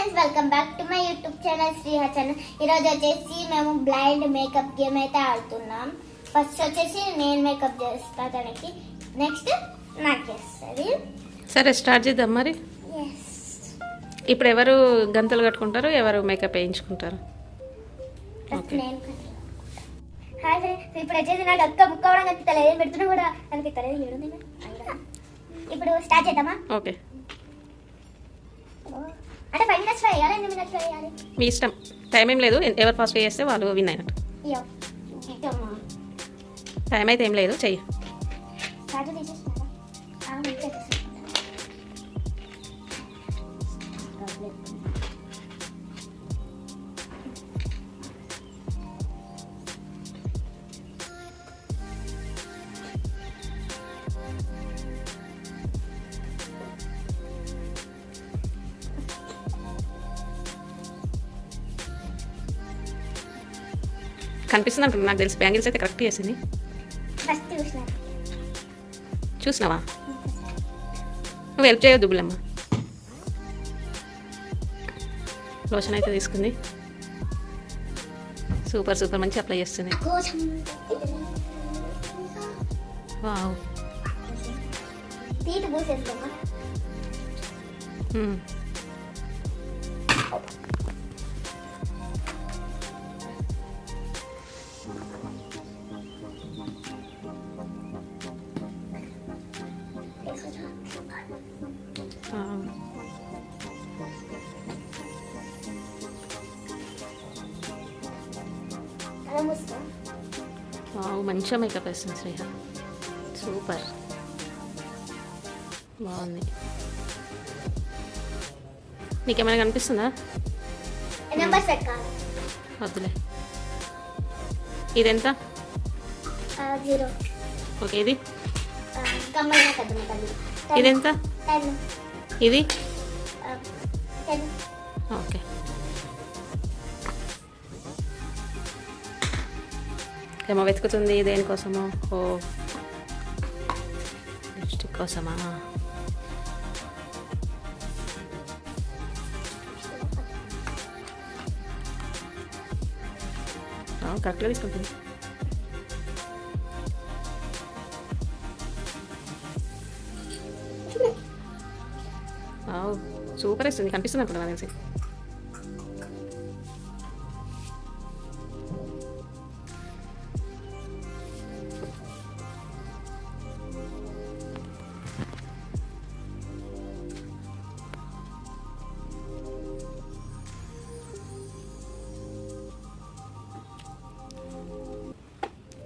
Friends welcome back to my YouTube channel Sriha channel ఈరోజు వచ్చేసి మేము బ్లైండ్ మేకప్ గేమ్ అయితే ఆడుతున్నాం. ఫస్ట్ వచ్చేసి నేను మేకప్ చేస్తా తనకి నెక్స్ట్ నాకు చేస్తుంది. సరే స్టార్ట్ చేద్దాం మరి. ఇప్పుడు ఎవరు గంతలు కట్టుకుంటారు ఎవరు మేకప్ వేయించుకుంటారు? ఇప్పుడు వచ్చేసి నాకు అక్క ముక్క కూడా కనిపిస్తలేదు. ఏం పెడుతున్నా కూడా కనిపిస్తలేదు. ఇప్పుడు స్టార్ట్ చేద్దామా? ఓకే వేయాలి ఎన్ని మినిట్స్ వేయాలి మీ ఇష్టం. టైం ఏం లేదు. ఎవరు ఫస్ట్ చేస్తే వాళ్ళు విన్ అయినట్టు. టైం అయితే ఏం లేదు. చెయ్యి. కనిపిస్తుంది అంటుంది నాకు తెలిసి బ్యాంగిల్స్ అయితే కరెక్ట్ చేసింది చూసినావా? నువ్వు హెల్ప్ చేయొద్దు బుల్లమ్మ. లోషన్ అయితే తీసుకుంది. సూపర్ సూపర్ మంచి అప్లై చేస్తుంది. వావ్. వావ్ మంచిగా మేకప్ వేస్తుంది శ్రేహ సూపర్. బాగుంది. నీకేమైనా కనిపిస్తుందా? వద్దులే. ఇదెంత? ఓకే ఇది? ఇదెంత? ఇది? ఏమో వెతుకుతుంది దేనికోసమో? ఓ. లిప్స్టిక్ కోసమా? కరెక్ట్గా తీసుకుంటుంది. సూపర్ వేస్తుంది. కనిపిస్తుంది అనుకుంటా నాకు తెలిసి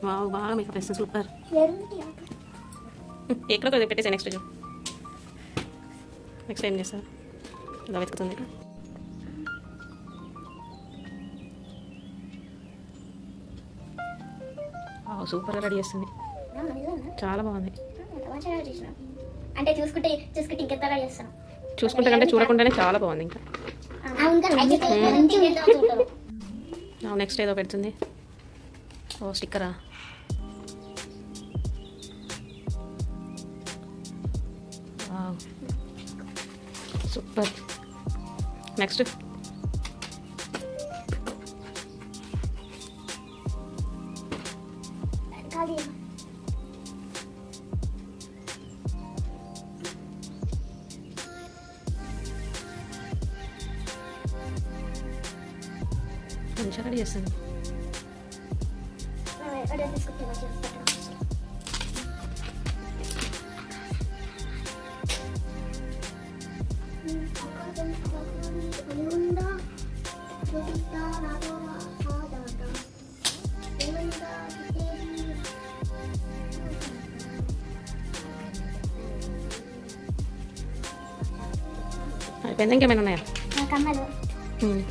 వావ్ బాగా మేకప్ వేస్తుంది సూపర్. ఎక్కడ కొద్దిగా పెట్టేసా నెక్స్ట్ రోజు నెక్స్ట్ ఏం చేస్తా ఇలా వెతుకుతుంది సూపర్గా రెడీ చేస్తుంది. చాలా బాగుంది. అంటే చూసుకుంటే చూసుకుంటే ఇంకెంతగా చేస్తాను చూసుకుంటే కంటే చూడకుండానే చాలా బాగుంది ఇంకా. నెక్స్ట్ ఏదో పెడుతుంది. ఓ స్టిక్కరా? సూపర్ నెక్స్ట్ ఖాళీ మంచిగా అయిపోయింది ఇంకేమైనా ఉన్నాయా కమ్మలు హ్మ్.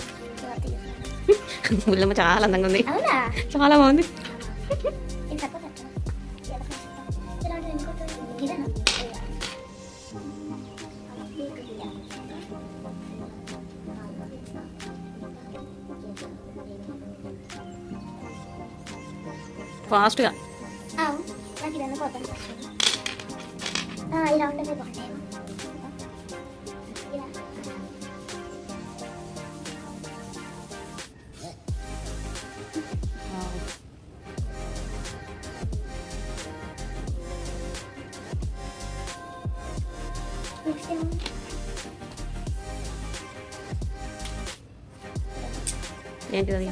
బుల్లమ్మ చాలా అందంగా ఉంది అవునా చాలా బాగుంది ఇది తక్కువ ఇలాంటిది ఇంకోటి ఇదేనా ఫాస్ట్గా నాకు ఇదన్నా పోతాను ఇలా ఉండమే నెక్స్ట్ ఏంటిది అది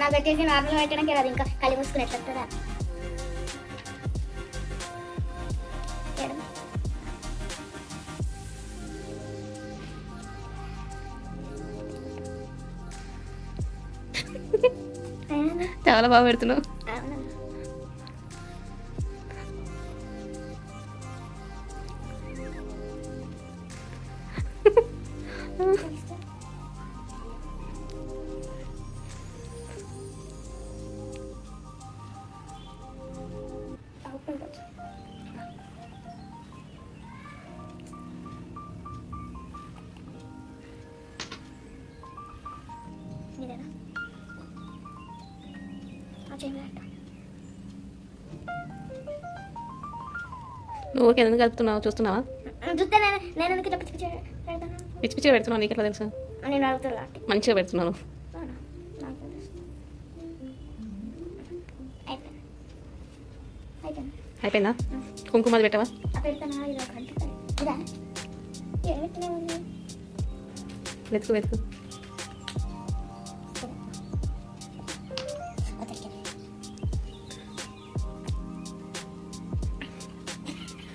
నాకు వచ్చేసి నార్మల్ పెట్టడానికి రాదు ఇంకా కళ్ళు మూసుకుని ఎట్లా చాలా బాగా పెడుతున్నావు నువ్వు ఓకే ఎందుకు కలుపుతున్నావు? చూస్తున్నావా? పిచ్చి పిచ్చిగా పెడుతున్నావు? నీకు ఎట్లా తెలుసు మంచిగా పెడుతున్నాను. అయిపోయింది. కుంకుమది పెట్టావా? వెతుకు వెతుకు.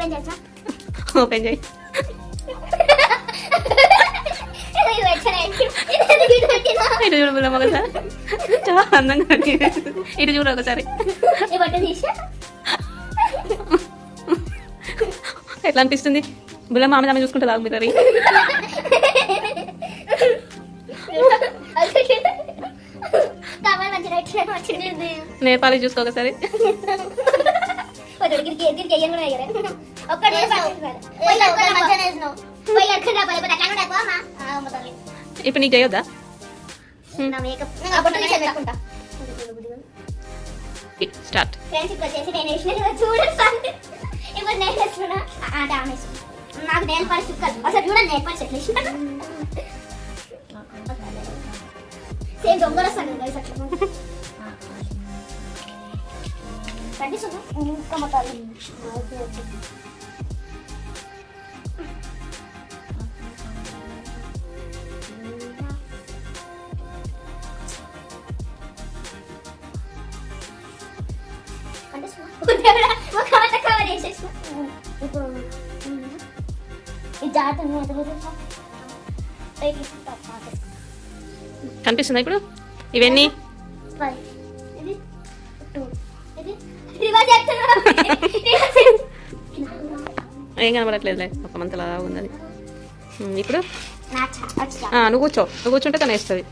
ఓపెన్ చేసా ఓపెన్ చేయి ఇది పెట్టడానికి ఇది పెట్టినా ఇటు చూడు బిల్లమ్మ ఒకసారి చాలా అందంగా ఉంది. ఇటు చూడు ఒకసారి ఈ బట్ట తీసా ఎట్లా అనిపిస్తుంది బుల్లమ్మ ఆమె ఆమె చూసుకుంటే తాగు మీరు కావాలి మంచిగా వచ్చిన వచ్చింది నేపాలి చూసుకో ఒకసారి ఇప్పుడు నీకు చేయొద్దా స్టార్ట్. వచ్చేసి నేను చూడండి ఇప్పుడు నేను వేస్తున్నా నాకు నేల్ పాలిష్ చుక్కలు అసలు చూడండి నేల్ వేసిన సేమ్ దొంగలు వస్తాను అట్లా కనిపిస్తుందా ఇంకా మొత్తం కనిపిస్తుందా ఇప్పుడు? ఇవన్నీ? ఏం కనబడట్లేదులే ఒక మంతలా ఉంది ఇప్పుడు? నువ్వు కూర్చో. నువ్వు కూర్చుంటే తను వేస్తుంది.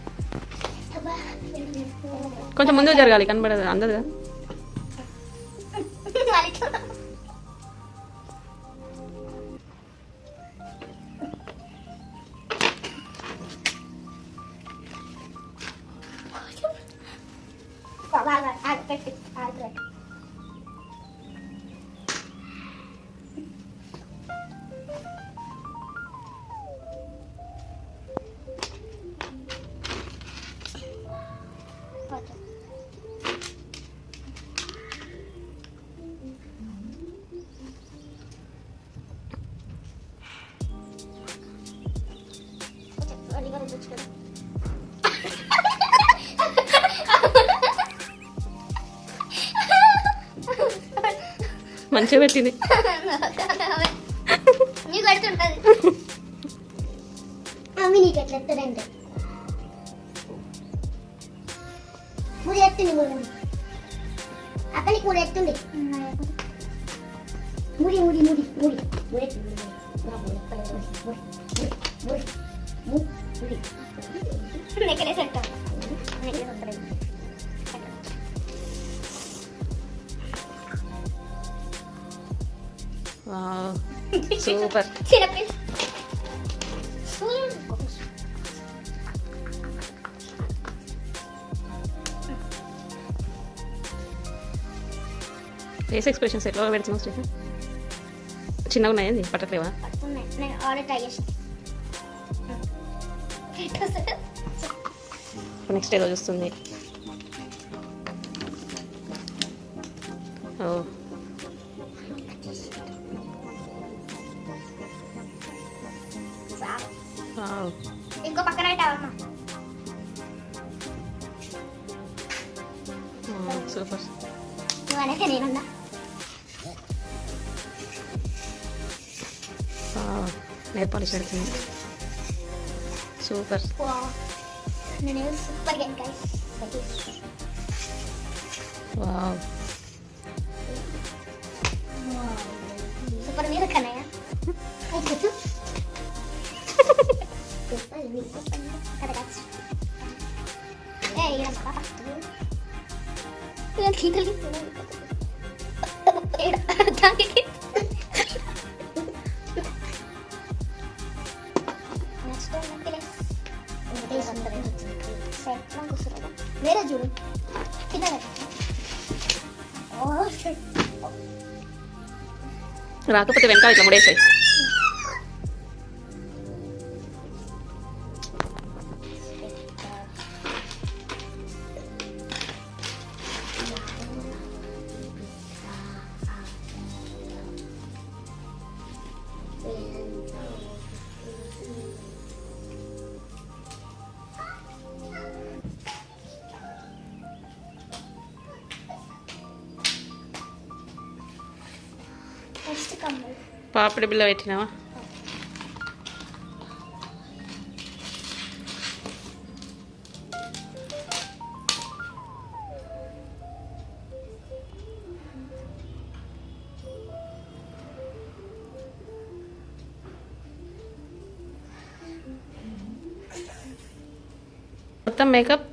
కొంచెం ముందు జరగాలి కనబడదు అందదు కదా ఓకే. ఓకే, అది కూడా రుచి కదా. మంచిగా పెట్టింది నీకు పెడుతుంటది మమ్మీ నీకు ఎట్లా ఎత్తాడంటే ముందు ఎత్తుంది ముందు అక్కడికి కూడా ఎత్తుంది ముడి ముడి ముడి ముడి ముడి నెక్కలేసి పెట్టాం నెక్కలేసి ఉంటాయి వావ్ సూపర్ చిన్నపిల్ల Face expressions ఎట్లా పెడుతున్నావు శ్రీహ చిన్నగా ఉన్నాయండి పట్టట్లేవా? నెక్స్ట్ ఏదో చూస్తుంది ఓ. ఇంకో పక్కన సూపర్. నువ్వు అనేక నేనున్నా. పాలిష్ పెడుతుంది సూపర్ సూపర్ వావ్ రాకపోతే వెనకాల ఇట్లా ముడేసాయి పాపిడి బిల్ల పెట్టినావా? మొత్తం మేకప్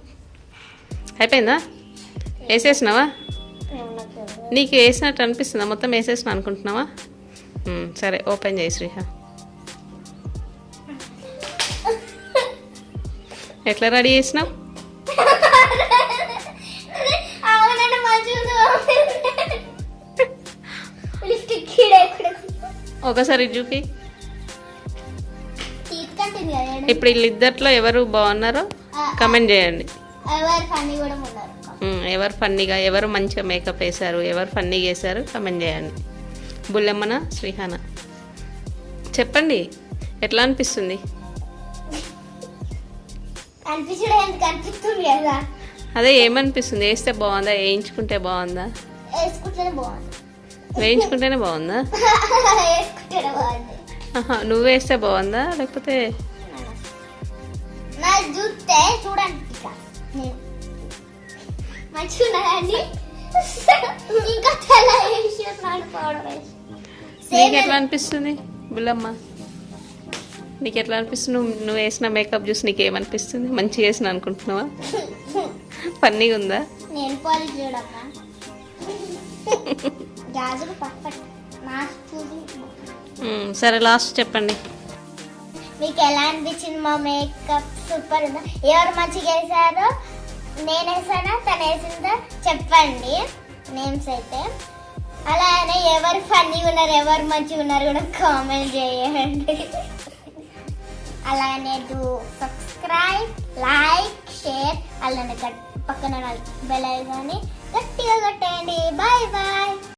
అయిపోయిందా? వేసేసినావా? నీకు వేసినట్టు అనిపిస్తుందా? మొత్తం వేసేసిన అనుకుంటున్నావా? సరే ఓపెన్ చేయి శ్రీహ. ఎట్లా రెడీ చేసినావు? ఒకసారి చూపి. ఇప్పుడు వీళ్ళిద్దట్లో ఎవరు బాగున్నారో కమెంట్ చేయండి. ఎవరు ఫన్నీ ఫన్నీగా ఎవరు మంచిగా మేకప్ వేశారు ఎవరు ఫన్నీగా వేశారు కమెంట్ చేయండి. బుల్లెమ్మన శ్రీహాన. చెప్పండి ఎట్లా అనిపిస్తుంది? అదే ఏమనిపిస్తుంది? వేస్తే బాగుందా? వేయించుకుంటే బాగుందా? వేయించుకుంటేనే బాగుందా? నువ్వు వేస్తే బాగుందా? లేకపోతే? చూడండి ఇట్లా నేను మంచిగా ఉన్నదండి ఇంకా తెల్ల వేసి ఉన్నాడు పౌడర్ వేసి నీకు ఎట్లా అనిపిస్తుంది బుల్లమ్మ? నీకు ఎట్లా అనిపిస్తుంది? నువ్వు నువ్వు వేసిన మేకప్ చూసి నీకు ఏమనిపిస్తుంది మంచిగా వేసిన అనుకుంటున్నావా? ఫన్నీగా ఉందా నేను పాలి చూడమ్మా. గాజులు పర్ఫెక్ట్ నా చూసి మ్మ్, సరే లాస్ట్ చెప్పండి. మీకు ఎలా అనిపించింది మా మేకప్? సూపర్ ఉందా? ఎవరు మంచిగా వేసారో నేను వేసానా తను చెప్పండి. నేమ్స్ అయితే అలానే ఎవరు ఫన్నీ ఉన్నారు ఎవరు మంచిగా ఉన్నారు కూడా కామెంట్ చేయండి. అలానే డూ సబ్స్క్రైబ్ లైక్ షేర్ అలానే పక్కన బెల్ కానీ గట్టిగా కొట్టేయండి. Bye bye.